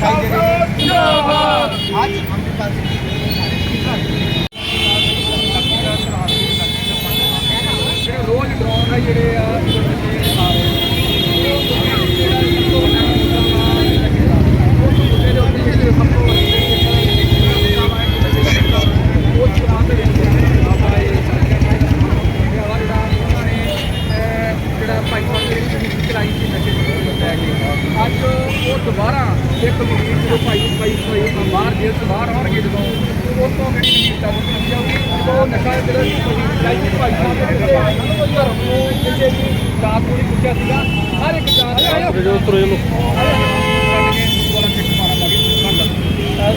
ਅੱਜ ਅੰਮ੍ਰਿਤਸਰ ਜਿਹੜੇ ਰੋਜ਼ ਡਰਾਉਣ ਆ ਜਿਹੜੇ ਆ ਜਿਹੜਾ ਭਾਈ ਸਾਹਿਬ ਨੇ ਚਲਾਈ ਸੀ ਨਸ਼ੇ ਨੂੰ ਲੈ ਕੇ। ਅੱਜ ਉਹ ਦੁਬਾਰਾ ਇੱਕ ਮਰੀਜ਼ ਜਦੋਂ ਬਾਹਰ ਜੇਲ੍ਹ ਤੋਂ ਜਦੋਂ ਉਹ ਤੋਂ ਕਿਹੜੀ ਜਿਹੜਾ ਲਾਈਫ ਭਾਈ ਸਾਹਿਬ ਨੂੰ ਵੀ ਪੁੱਛਿਆ ਸੀਗਾ ਹਰ ਇੱਕ ਜਾਤ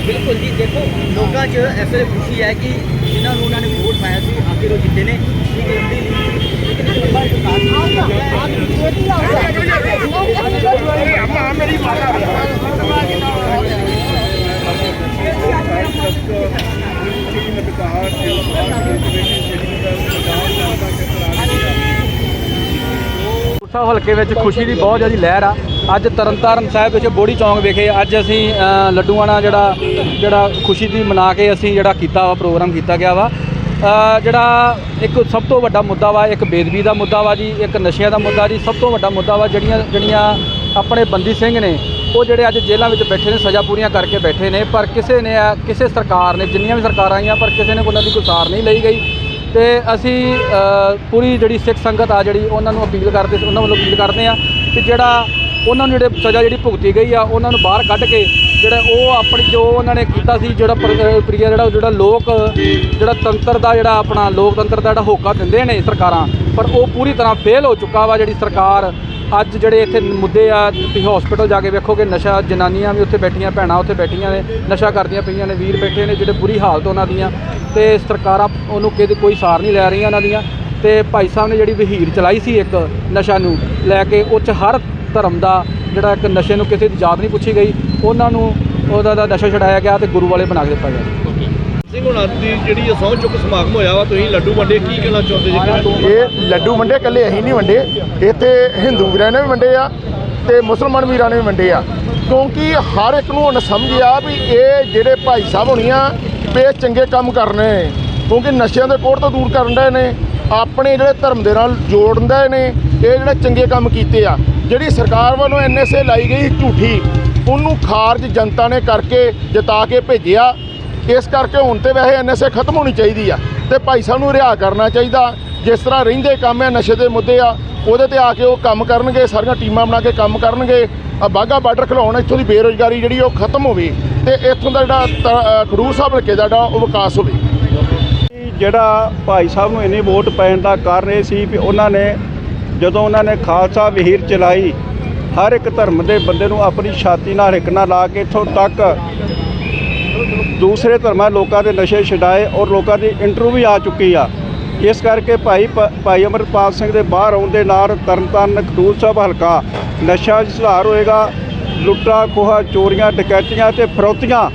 ਬਿਲਕੁਲ ਜੀ ਦੇਖੋ ਲੋਕਾਂ 'ਚ ਐਸੇ ਖੁਸ਼ੀ ਹੈ ਕਿ ਜਿਨ੍ਹਾਂ ਨੂੰ ਉਹਨਾਂ ਨੇ ਵੋਟ ਪਾਇਆ ਸੀ ਆਖਿਰ ਉਹ ਜਿੱਤੇ ਨੇ। ਕਿ ਇੰਡੀ ਲੀਗ ਸਾਹਿਬ ਹਲਕੇ ਵਿੱਚ ਖੁਸ਼ੀ ਦੀ ਬਹੁਤ ਜ਼ਿਆਦਾ ਲਹਿਰ ਆ। ਅੱਜ ਤਰਨਤਾਰਨ ਸਾਹਿਬ ਵਿੱਚ ਬੋੜੀ ਚੌਂਕ ਵਿਖੇ ਅੱਜ ਅਸੀਂ ਅ, ਲੱਡੂਆਣਾ ਜਿਹੜਾ ਜਿਹੜਾ ਖੁਸ਼ੀ ਦੀ ਮਨਾ ਕੇ ਅਸੀਂ ਜਿਹੜਾ ਕੀਤਾ ਵਾ ਪ੍ਰੋਗਰਾਮ ਕੀਤਾ ਗਿਆ ਵਾ। ਜਿਹੜਾ ਇੱਕ ਸਭ ਤੋਂ ਵੱਡਾ ਮੁੱਦਾ ਵਾ ਇੱਕ ਬੇਦਬੀ ਦਾ ਮੁੱਦਾ ਵਾ ਜੀ ਇੱਕ ਨਸ਼ਿਆਂ ਦਾ ਮੁੱਦਾ ਜੀ ਸਭ ਤੋਂ ਵੱਡਾ ਮੁੱਦਾ ਵਾ ਜਿਹੜੀਆਂ ਜਿਹੜੀਆਂ ਆਪਣੇ ਬੰਦੀ ਸਿੰਘ ਨੇ ਉਹ ਜਿਹੜੇ ਅੱਜ ਜੇਲ੍ਹਾਂ ਵਿੱਚ ਬੈਠੇ ਨੇ ਸਜ਼ਾ ਪੂਰੀਆਂ ਕਰਕੇ ਬੈਠੇ ਨੇ ਪਰ ਕਿਸੇ ਨੇ ਕਿਸੇ ਸਰਕਾਰ ਨੇ ਜਿੰਨੀਆਂ ਵੀ ਸਰਕਾਰਾਂ ਆਈਆਂ ਪਰ ਕਿਸੇ ਨੇ ਉਹਨਾਂ ਦੀ ਕੋਈ ਸਾਰ ਨਹੀਂ ਲਈ ਗਈ। ਤੇ ਅਸੀਂ ਪੂਰੀ ਜਿਹੜੀ ਸਿੱਖ ਸੰਗਤ ਆ ਜਿਹੜੀ ਉਹਨਾਂ ਨੂੰ ਅਪੀਲ ਕਰਦੇ ਉਹਨਾਂ ਵੱਲੋਂ ਅਪੀਲ ਕਰਦੇ ਆ ਕਿ ਜਿਹੜਾ ਉਹਨਾਂ ਨੂੰ ਜਿਹੜੇ ਸਜ਼ਾ ਜਿਹੜੀ ਭੁਗਤੀ ਗਈ ਆ ਉਹਨਾਂ ਨੂੰ ਬਾਹਰ ਕੱਢ ਕੇ ਜਿਹੜਾ ਉਹ ਆਪਣੀ ਜੋ ਉਹਨਾਂ ਨੇ ਕੀਤਾ ਸੀ ਜਿਹੜਾ ਪ੍ਰਕਿਰਿਆ ਅ, ਪ੍ਰਿਆ ਜਿਹੜਾ ਜਿਹੜਾ ਲੋਕ ਜਿਹੜਾ ਤੰਤਰ ਦਾ ਜਿਹੜਾ ਆਪਣਾ ਲੋਕਤੰਤਰ ਦਾ ਜਿਹੜਾ ਹੋਕਾ ਦਿੰਦੇ ਨੇ ਸਰਕਾਰਾਂ ਪਰ ਉਹ ਪੂਰੀ ਤਰ੍ਹਾਂ ਫੇਲ ਹੋ ਚੁੱਕਾ ਵਾ ਜਿਹੜੀ ਸਰਕਾਰ ਅੱਜ ਜਿਹੜੇ ਇੱਥੇ ਮੁੱਦੇ ਆ ਤੁਸੀਂ ਹਸਪੀਟਲ ਜਾ ਕੇ ਵੇਖੋਗੇ ਨਸ਼ਾ ਜਨਾਨੀਆਂ ਵੀ ਉੱਥੇ ਬੈਠੀਆਂ ਭੈਣਾਂ ਉੱਥੇ ਬੈਠੀਆਂ ਨੇ ਨਸ਼ਾ ਕਰਦੀਆਂ ਪਈਆਂ ਨੇ ਵੀਰ ਬੈਠੇ ਨੇ ਜਿਹੜੇ ਬੁਰੀ ਹਾਲਤ ਉਹਨਾਂ ਦੀਆਂ ਤੇ ਸਰਕਾਰਾਂ ਉਹਨੂੰ ਕਿਤੇ ਕੋਈ ਸਾਰ ਨਹੀਂ ਲੈ ਰਹੀਆਂ ਉਹਨਾਂ ਦੀਆਂ। ਤੇ ਭਾਈ ਸਾਹਿਬ ਨੇ ਜਿਹੜੀ ਵਹੀਰ ਚਲਾਈ ਸੀ ਇੱਕ ਨਸ਼ਾ ਨੂੰ ਲੈ ਕੇ ਉਹ 'ਚ ਹਰ ਧਰਮ ਦਾ ਜਿਹੜਾ ਇੱਕ ਨਸ਼ੇ ਨੂੰ ਕਿਸੇ ਦੀ ਜਾਤ ਨਹੀਂ ਪੁੱਛੀ ਗਈ। ਉਹਨਾਂ ਨੂੰ ਉਹਦਾ ਦਾ ਨਸ਼ਾ ਛਡਾਇਆ ਗਿਆ ਤੇ ਗੁਰੂ ਵਾਲੇ ਬਣਾ ਕੇ ਦਿੱਤਾ ਗਿਆ। ਸਿੰਘ ਹੁਣਾਂ ਦੀ ਜਿਹੜੀ ਸਹੁੰ ਚੁੱਕ ਸਮਾਗਮ ਹੋਇਆ ਵਾ ਤੁਸੀਂ ਲੱਡੂ ਵੰਡੇ ਕੀ ਕਹਿਣਾ ਚਾਹੁੰਦੇ ਜੀ? ਇਹ ਲੱਡੂ ਵੰਡੇ ਕੱਲੇ ਅਸੀਂ ਨਹੀਂ ਵੰਡੇ। ਇੱਥੇ ਹਿੰਦੂ ਵੀਰਾਂ ਨੇ ਵੀ ਵੰਡੇ ਆ ਤੇ ਮੁਸਲਮਾਨ ਵੀਰਾਂ ਨੇ ਵੀ ਵੰਡੇ ਆ। ਕਿਉਂਕਿ ਹਰ ਇੱਕ ਨੂੰ ਹੁਣ ਸਮਝ ਆ ਵੀ ਇਹ ਜਿਹੜੇ ਭਾਈ ਸਾਹਿਬ ਹੋਣੀਆਂ ਵੀ ਚੰਗੇ ਕੰਮ ਕਰਨੇ, ਕਿਉਂਕਿ ਨਸ਼ਿਆਂ ਦੇ ਕੋੜ ਤੋਂ ਦੂਰ ਕਰਨ ਦੇ ਨੇ, ਆਪਣੇ ਜਿਹੜੇ ਧਰਮ ਦੇ ਨਾਲ ਜੋੜਨ ਨੇ, ਇਹ ਜਿਹੜੇ ਚੰਗੇ ਕੰਮ ਕੀਤੇ ਆ, ਜਿਹੜੀ ਸਰਕਾਰ ਵੱਲੋਂ ਐਨਐਸਏ ਲਾਈ ਗਈ ਝੂਠੀ, ਉਹਨੂੰ ਖਾਰਜ ਜਨਤਾ ਨੇ ਕਰਕੇ ਜਿਤਾ ਕੇ ਭੇਜਿਆ। ਇਸ ਕਰਕੇ ਹੁਣ ਤੇ ਵੈਸੇ ਐਨਐਸਏ ਖਤਮ ਹੋਣੀ ਚਾਹੀਦੀ ਆ, ਤੇ ਭਾਈ ਸਾਹਿਬ ਨੂੰ ਰਿਹਾ ਕਰਨਾ ਚਾਹੀਦਾ। ਜਿਸ ਤਰ੍ਹਾਂ ਰਹਿੰਦੇ ਕੰਮ ਆ, ਨਸ਼ੇ ਦੇ ਮੁੱਦੇ ਆ, ਉਹਦੇ ਤੇ ਆ ਕੇ ਉਹ ਕੰਮ ਕਰਨਗੇ, ਸਾਰੀਆਂ ਟੀਮਾਂ ਬਣਾ ਕੇ ਕੰਮ ਕਰਨਗੇ, ਆ ਬਾਗਾ ਬਾਰਡਰ ਖਿਲਾਉਣ, ਇੱਥੋਂ ਦੀ ਬੇਰੋਜ਼ਗਾਰੀ ਜਿਹੜੀ ਉਹ ਖਤਮ ਹੋਵੇ ਤੇ ਇੱਥੋਂ ਦਾ ਜਿਹੜਾ ਤ- ਖਡੂਰ ਸਾਹਿਬ ਹਲਕੇ ਦਾ ਜਿਹੜਾ ਉਹ ਵਿਕਾਸ ਹੋਵੇ। ਜਿਹੜਾ ਭਾਈ ਸਾਹਿਬ ਨੂੰ ਇੰਨੀ ਵੋਟ ਪੈਣ ਦਾ ਕਾਰਨ ਇਹ ਸੀ ਵੀ ਉਹਨਾਂ ਨੇ, ਜਦੋਂ ਉਹਨਾਂ ਨੇ ਖਾਲਸਾ ਵਹੀਰ ਚਲਾਈ, ਹਰ ਇੱਕ ਧਰਮ ਦੇ ਬੰਦੇ ਨੂੰ ਆਪਣੀ ਛਾਤੀ ਨਾਲ ਹਿੱਕ ਨਾਲ ਲਾ ਕੇ ਇੱਥੋਂ ਤੱਕ ਦੂਸਰੇ ਧਰਮਾਂ ਲੋਕਾਂ ਦੇ ਨਸ਼ੇ ਛਡਾਏ ਔਰ ਲੋਕਾਂ ਦੀ ਇੰਟਰਵਿਊ ਵੀ ਆ ਚੁੱਕੀ ਆ। ਇਸ ਕਰਕੇ ਭਾਈ ਪ- ਭਾਈ ਅਮਰਪਾਲ ਸਿੰਘ ਦੇ ਬਾਹਰ ਆਉਣ ਦੇ ਨਾਲ ਤਰਨਤਾਰਨ ਖਡੂਰ ਸਾਹਿਬ ਹਲਕਾ ਨਸ਼ਾ 'ਚ ਸੁਧਾਰ ਹੋਏਗਾ, ਲੁੱਟਾ ਖੋਹਾ, ਚੋਰੀਆਂ, ਡਕੈਤੀਆਂ ਤੇ ਫਰੋਤੀਆਂ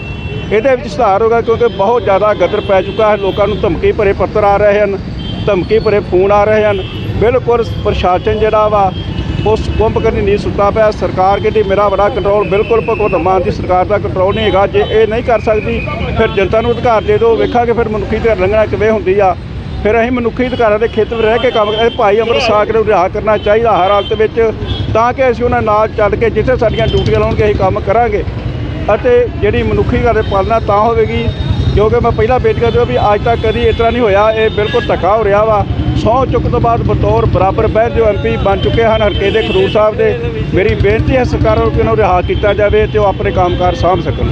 ਇਹਦੇ ਵਿੱਚ ਸੁਧਾਰ ਹੋਗਾ ਕਿਉਂਕਿ ਬਹੁਤ ਜ਼ਿਆਦਾ ਗਦਰ ਪੈ ਚੁੱਕਾ ਹੈ, ਲੋਕਾਂ ਨੂੰ ਧਮਕੀ ਭਰੇ ਪੱਤਰ ਆ ਰਹੇ ਹਨ, ਧਮਕੀ ਭਰੇ ਫੋਨ ਆ ਰਹੇ ਹਨ, ਬਿਲਕੁਲ ਪ੍ਰਸ਼ਾਸਨ ਜਿਹੜਾ ਵਾ ਉਸ ਕੁੰਭ ਕਰਨੀ ਨਹੀਂ ਸੁੱਤਾ ਪਿਆ, ਸਰਕਾਰ ਕਹਿੰਦੀ ਮੇਰਾ ਬੜਾ ਕੰਟਰੋਲ ਬਿਲਕੁਲ ਭਗਵੰਤ ਮਾਨ ਦੀ ਸਰਕਾਰ ਦਾ ਕੰਟਰੋਲ ਨਹੀਂ ਹੈਗਾ, ਜੇ ਇਹ ਨਹੀਂ ਕਰ ਸਕਦੀ, ਫਿਰ ਜਨਤਾ ਨੂੰ ਅਧਿਕਾਰ ਦੇ ਦਿਓ, ਵੇਖਾਂਗੇ ਫਿਰ ਮਨੁੱਖੀ ਤੇ ਲੰਘਣਾ ਕਿਵੇਂ ਹੁੰਦੀ ਆ। ਫਿਰ ਅਸੀਂ ਮਨੁੱਖੀ ਅਧਿਕਾਰਾਂ ਦੇ ਖੇਤਰ ਵਿੱਚ ਰਹਿ ਕੇ ਕੰਮ ਕਰਦੇ। ਭਾਈ ਅਮਰ ਸਾਗਰ ਨੂੰ ਰਿਹਾ ਕਰਨਾ ਚਾਹੀਦਾ ਹਰ ਹਾਲਤ ਵਿੱਚ, ਤਾਂ ਕਿ ਅਸੀਂ ਉਹਨਾਂ ਨਾਲ ਚੱਲ ਕੇ ਜਿੱਥੇ ਸਾਡੀਆਂ ਡਿਊਟੀਆਂ ਲਾਉਣਗੇ, ਅਸੀਂ ਕੰਮ ਕਰਾਂਗੇ। ਅਤੇ ਜਿਹੜੀ ਮਨੁੱਖੀ ਅਧਿਕਾਰ ਦੀ ਪਾਲਣਾ ਤਾਂ ਹੋਵੇਗੀ ਕਿਉਂਕਿ ਮੈਂ ਪਹਿਲਾਂ ਬੇਨਤੀ ਕਰਦਾ ਵੀ ਅੱਜ ਤੱਕ ਕਦੀ ਇਸ ਤਰ੍ਹਾਂ ਨਹੀਂ ਹੋਇਆ, ਇਹ ਬਿਲਕੁਲ ਧੱਕਾ ਹੋ ਰਿਹਾ ਵਾ। ਸੌ ਚੁੱਕ ਤੋਂ ਬਾਅਦ ਬਤੌਰ ਬਰਾਬਰ ਬਹਿ ਜੋ ਐਮਪੀ ਬਣ ਚੁੱਕੇ ਹਨ ਹਰਕੇ ਦੇ ਖਡੂਰ ਸਾਹਿਬ ਦੇ। ਮੇਰੀ ਬੇਨਤੀ ਹੈ ਸਰਕਾਰਾਂ ਨੂੰ ਕਿ ਉਹਨਾਂ ਨੂੰ ਰਿਹਾ ਕੀਤਾ ਜਾਵੇ ਤੇ ਉਹ ਆਪਣੇ ਕੰਮਕਾਰ ਸਾਂਭ ਸਕਣ।